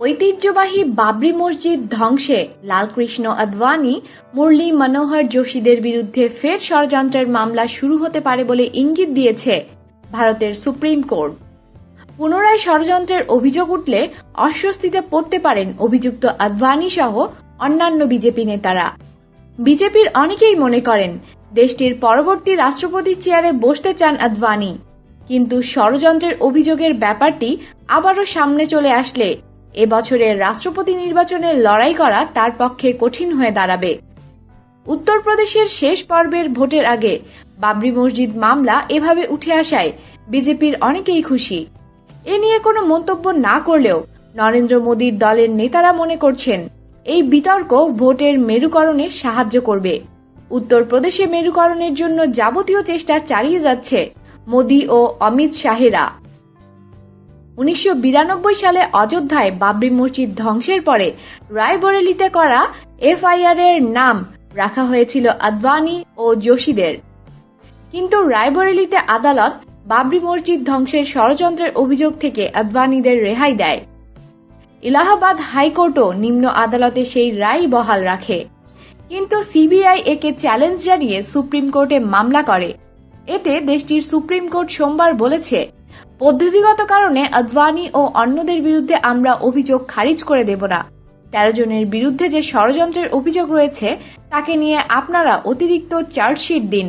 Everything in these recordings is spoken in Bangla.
ঐতিহ্যবাহী বাবরি মসজিদ ধ্বংসে লালকৃষ্ণ আদভানি মুরলী মনোহর যোশীদের বিরুদ্ধে ফের ষড়যন্ত্রের মামলা শুরু হতে পারে বলে ইঙ্গিত দিয়েছে ভারতের সুপ্রিম কোর্ট। পুনরায় ষড়যন্ত্রের অভিযোগ উঠলে অস্বস্তিতে পড়তে পারেন অভিযুক্ত আদভানি সহ অন্যান্য বিজেপি নেতারা। বিজেপির অনেকেই মনে করেন, দেশটির পরবর্তী রাষ্ট্রপতির চেয়ারে বসতে চান আদভানি কিন্তু ষড়যন্ত্রের অভিযোগের ব্যাপারটি আবারও সামনে চলে আসলে। এবছরের রাষ্ট্রপতি নির্বাচনে লড়াই করা তার পক্ষে কঠিন হয়ে দাঁড়াবে। উত্তরপ্রদেশের শেষ পর্বের ভোটের আগে বাবরি মসজিদ মামলা এভাবে উঠে আসায় বিজেপির অনেকেই খুশি। এ নিয়ে কোনো মন্তব্য না করলেও নরেন্দ্র মোদীর দলের নেতারা মনে করছেন, এই বিতর্ক ভোটের মেরুকরণে সাহায্য করবে। উত্তরপ্রদেশে মেরুকরণের জন্য যাবতীয় চেষ্টা চালিয়ে যাচ্ছে মোদী ও অমিত শাহেরা। উনিশশো বিরানব্বই সালে অযোধ্যায় বাবরি মসজিদ ধ্বংসের পরে রায়বরেলিতে করা এফআইআর এর নাম রাখা হয়েছিল আদভানি ও যোশীদের কিন্তু রায়বরেলিতে আদালত বাবরি মসজিদ ধ্বংসের ষড়যন্ত্রের অভিযোগ থেকে আদভানিদের রেহাই দেয়। এলাহাবাদ হাইকোর্টও নিম্ন আদালতে সেই রায় বহাল রাখে। কিন্তু সিবিআই একে চ্যালেঞ্জ জানিয়ে সুপ্রিম কোর্টে মামলা করে। এতে দেশটির সুপ্রিম কোর্ট সোমবার বলেছে, পদ্ধতিগত কারণে আদভানি ও অন্যদের বিরুদ্ধে আমরা অভিযোগ খারিজ করে দেব না। তেরো জনের বিরুদ্ধে যে ষড়যন্ত্রের অভিযোগ রয়েছে, তাকে নিয়ে আপনারা অতিরিক্ত চার্জশিট দিন।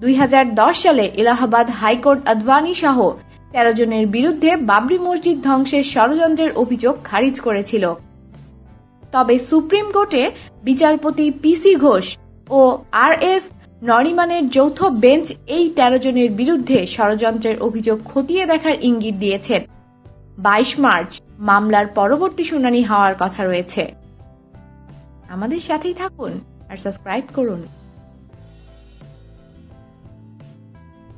দুই হাজার দশ সালে এলাহাবাদ হাইকোর্ট আদভানি সহ তেরো জনের বিরুদ্ধে বাবরি মসজিদ ধ্বংসের ষড়যন্ত্রের অভিযোগ খারিজ করেছিল। তবে সুপ্রিম কোর্টে বিচারপতি পিসি ঘোষ ও আর এস নরিমানের যৌথ বেঞ্চ এই তেরো জনের বিরুদ্ধে ষড়যন্ত্রের অভিযোগ খতিয়ে দেখার ইঙ্গিত দিয়েছেন। বাইশ মার্চ, মামলার পরবর্তী শুনানি হওয়ার কথা রয়েছে। আমাদের সাথেই থাকুন আর সাবস্ক্রাইব করুন।